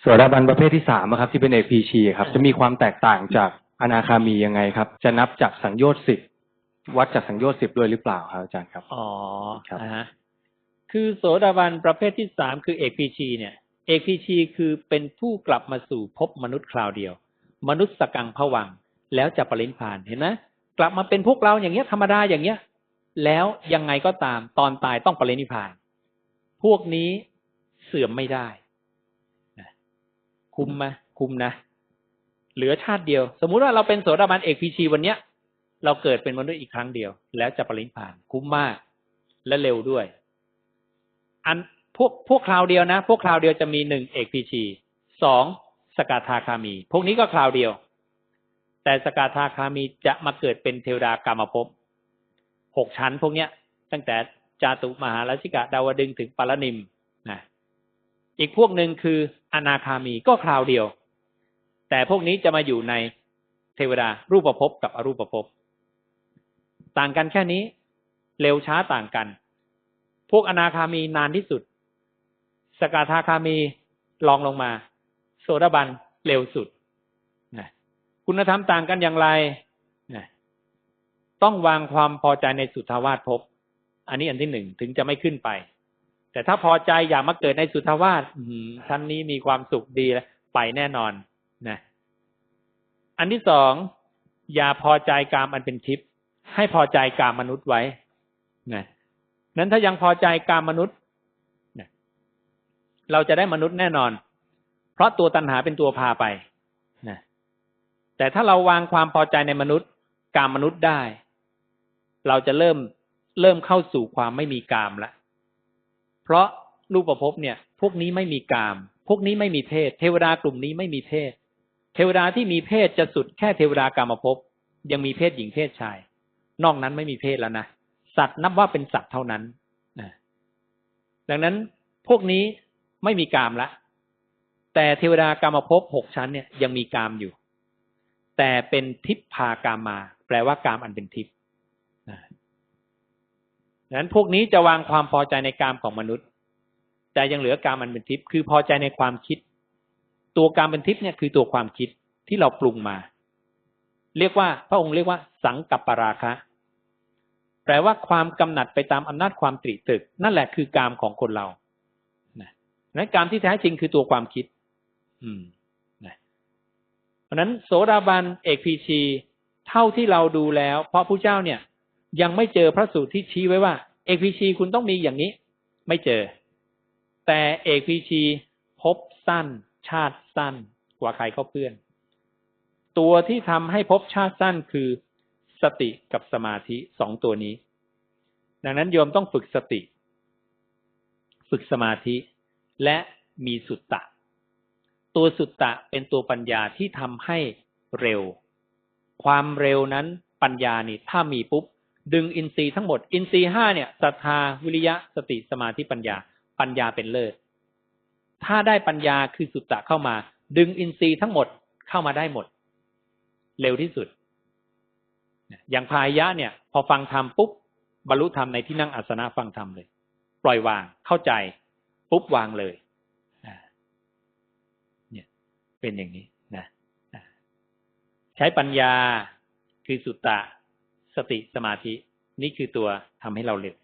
โสดาบันประเภทที่สามอะครับที่เป็นเอกพีชีครับ จะมีความแตกต่างจากอนาคามียังไงครับ จะนับจากสังโยชน์สิบวัดจากสังโยชน์สิบด้วยหรือเปล่าครับอาจารย์ครับอ๋อครับนะฮะคือโสดาบันประเภทที่สามคือเอกพีชีเนี่ยเอกพีชีคือเป็นผู้กลับมาสู่ภพมนุษย์คราวเดียว มนุษย์สกังผวังค์แล้วจะปรินิพพานเห็นไหมกลับมาเป็นพวกเราอย่างเงี้ยธรรมดาอย่างเงี้ย แล้วยังไงก็ตามตอนตายต้องปรินิพพาน พวกนี้เสื่อมไม่ได้นะ คุ้มไหมคุ้มนะ เหลือชาติเดียว สมมุติว่าเราเป็นโสดาบันเอกพีชีวันเนี้ย เราเกิดเป็นมนุษย์อีกครั้งเดียว แล้วจะปรินิพาน คุ้มมาก และเร็วด้วย อันพวกพวกคราวเดียวนะ พวกคราวเดียวจะมีหนึ่งเอกพีชีสองสกทาคามี พวกนี้ก็คราวเดียว แต่สกทาคามีจะมาเกิดเป็นเทวดากามภพหกชั้นพวกเนี้ย ตั้งแต่จาตุมหาราชิกะดาวดึงถึงปารนิมน อีกพวกหนึ่งคืออนาคามีก็คราวเดียว แต่พวกนี้จะมาอยู่ในเทวดารูปภพกับอรูปภพต่างกันแค่นี้ เร็วช้าต่างกัน พวกอนาคามีนานที่สุด สกทาคามีลองลงมา โสดาบันเร็วสุดนะคุณธรรมต่างกันอย่างไรนะต้องวางความพอใจในสุทธาวาสภพ อันนี้อันที่หนึ่งถึงจะไม่ขึ้นไป แต่ถ้าพอใจอยากมาเกิดในสุทาวาสอื้อหือชั้นนี้มีความสุขดีแล้วไปแน่นอนนะอันที่สองอย่าพอใจกามอันเป็นทิพย์ให้พอใจกามมนุษย์ไว้นะนั้นถ้ายังพอใจกามมนุษย์นะเราจะได้มนุษย์แน่นอน เพราะตัวตัณหาเป็นตัวพาไปนะแต่ถ้าเราวางความพอใจในมนุษย์กามมนุษย์ได้ เราจะเริ่มเริ่มเข้าสู่ความไม่มีกามละ เพราะรูปประพเนี่ย พวกนี้ไม่มีกาม พวกนี้ไม่มีเพศ เทวดากลุ่มนี้ไม่มีเพศ เทวดาที่มีเพศจะสุดแค่เทวดากามภพยังมีเพศหญิงเพศชาย นอกนั้นไม่มีเพศแล้วนะ สัตว์นับว่าเป็นสัตว์เท่านั้นดังนั้นพวกนี้ไม่มีกามละ แต่เทวดากามภพหกชั้นเนี่ยยังมีกามอยู่ แต่เป็นทิพพากามา แปลว่ากามอันเป็นทิพย์ ดังนั้นพวกนี้จะวางความพอใจในกามของมนุษย์ แต่ยังเหลือกามันเป็นทิพย์คือพอใจในความคิด ตัวกามเป็นทิพย์เนี่ยคือตัวความคิดที่เราปรุงมา เรียกว่าพระองค์เรียกว่า สังกัปปราคะ แปลว่าความกำหนัดไปตามอำนาจความตรีตึก นั่นแหละคือกามของคนเรานะนั้นกามที่แท้จริงคือตัวความคิด อืมนะเพราะนั้นโสดาบันเอกพีชี เท่าที่เราดูแล้ว เพราะผู้เจ้าเนี่ย ยังไม่เจอพระสูตรที่ชี้ไว้ว่า เอกพีชีคุณต้องมีอย่างนี้ ไม่เจอ แต่เอกพีชีพบสั้น ชาติสั้นกว่าใครเขาเพื่อน ตัวที่ทำให้พบชาติสั้นคือสติกับสมาธิสองตัวนี้ ดังนั้นโยมต้องฝึกสติ ฝึกสมาธิ และมีสุตตะ ตัวสุตตะเป็นตัวปัญญาที่ทำให้เร็ว ความเร็วนั้นปัญญานี่ถ้ามีปุ๊บ ดึงอินทรีย์ทั้งหมด อินทรีย์ห้าเนี่ยศรัทธาวิริยะสติสมาธิปัญญา ปัญญาเป็นเลิศถ้าได้ปัญญาคือสุตตะเข้ามา ดึงอินทรีย์ทั้งหมดเข้ามาได้หมด เร็วที่สุด อย่างพายะเนี่ย พอฟังธรรมปุ๊บบรรลุธรรมในที่นั่งอัสนะฟังธรรมเลย ปล่อยวางเข้าใจ ปุ๊บวางเลยเนี่ย เป็นอย่างนี้นะใช้ปัญญาคือสุตตะ สติสมาธิ นี่คือตัวทำให้เราเร็ว